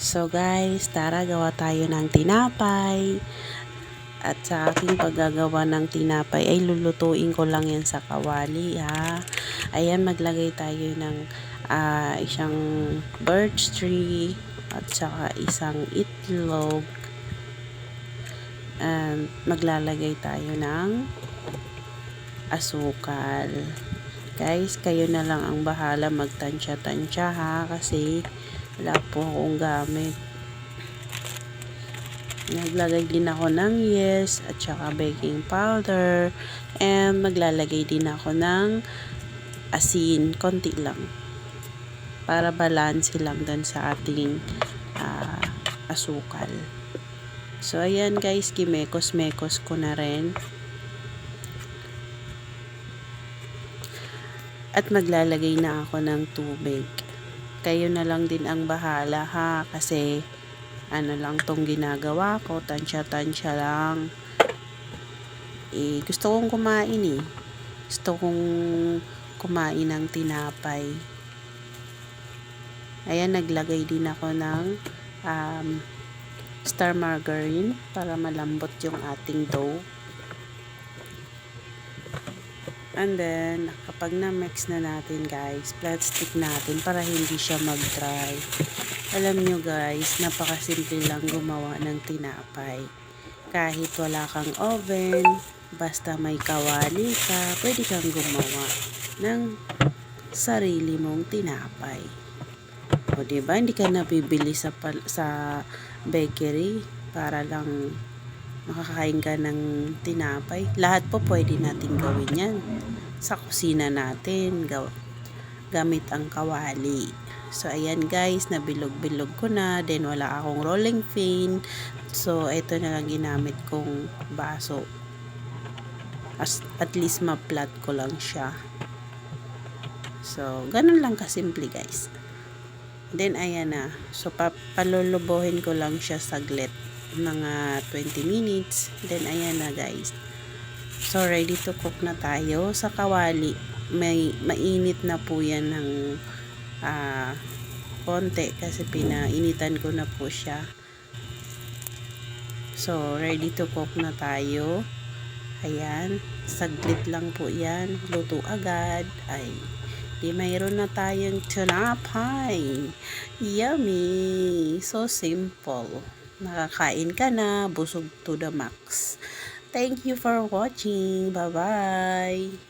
So guys, tara gawa tayo ng tinapay. At sa aking paggagawa ng tinapay ay lulutuin ko lang yan sa kawali ha. Ayan, maglagay tayo ng ah, isang birch tree at saka isang itlog. And maglalagay tayo ng asukal. Guys, kayo na lang ang bahala magtansya-tansya ha kasi wala po akong gamit. Naglagay din ako ng yes at saka baking powder and maglalagay din ako ng asin, konti lang. Para balance lang dun sa ating ah, asukal. So, ayan guys, kimekos-mekos ko na rin. At maglalagay na ako ng tubig. Kayo na lang din ang bahala ha, kasi ano lang tong ginagawa ko, tansya-tansya lang. Eh, gusto kong kumain eh. Gusto kong kumain ng tinapay. Ayan, naglagay din ako ng um, star margarine para malambot yung ating dough. And then, kapag na-mix na natin guys, flat stick natin para hindi siya mag-dry. Alam nyo guys, napakasimple lang gumawa ng tinapay. Kahit wala kang oven, basta may kawali ka, pwede kang gumawa ng sarili mong tinapay. O diba, hindi ka nabibili sa, sa bakery para lang makakain ka ng tinapay. Lahat po pwede natin gawin yan. Sa kusina natin, gaw gamit ang kawali. So, ayan guys, nabilog-bilog ko na. Then, wala akong rolling pin. So, ito na lang ginamit kong baso. As, at least ma-flat ko lang siya. So, ganun lang kasimple guys. Then, ayan na. So, pa palulubuhin ko lang siya saglit. Mga 20 minutes. Then, ayan na guys. So, ready to cook na tayo. Sa kawali, may mainit na po yan ng ah, konti kasi pinainitan ko na po siya. So, ready to cook na tayo. Ayan. Saglit lang po yan. Luto agad. Ay, di mayroon na tayong tinapay. Yummy! So simple. Nakakain ka na, busog to the max. Thank you for watching. Bye-bye!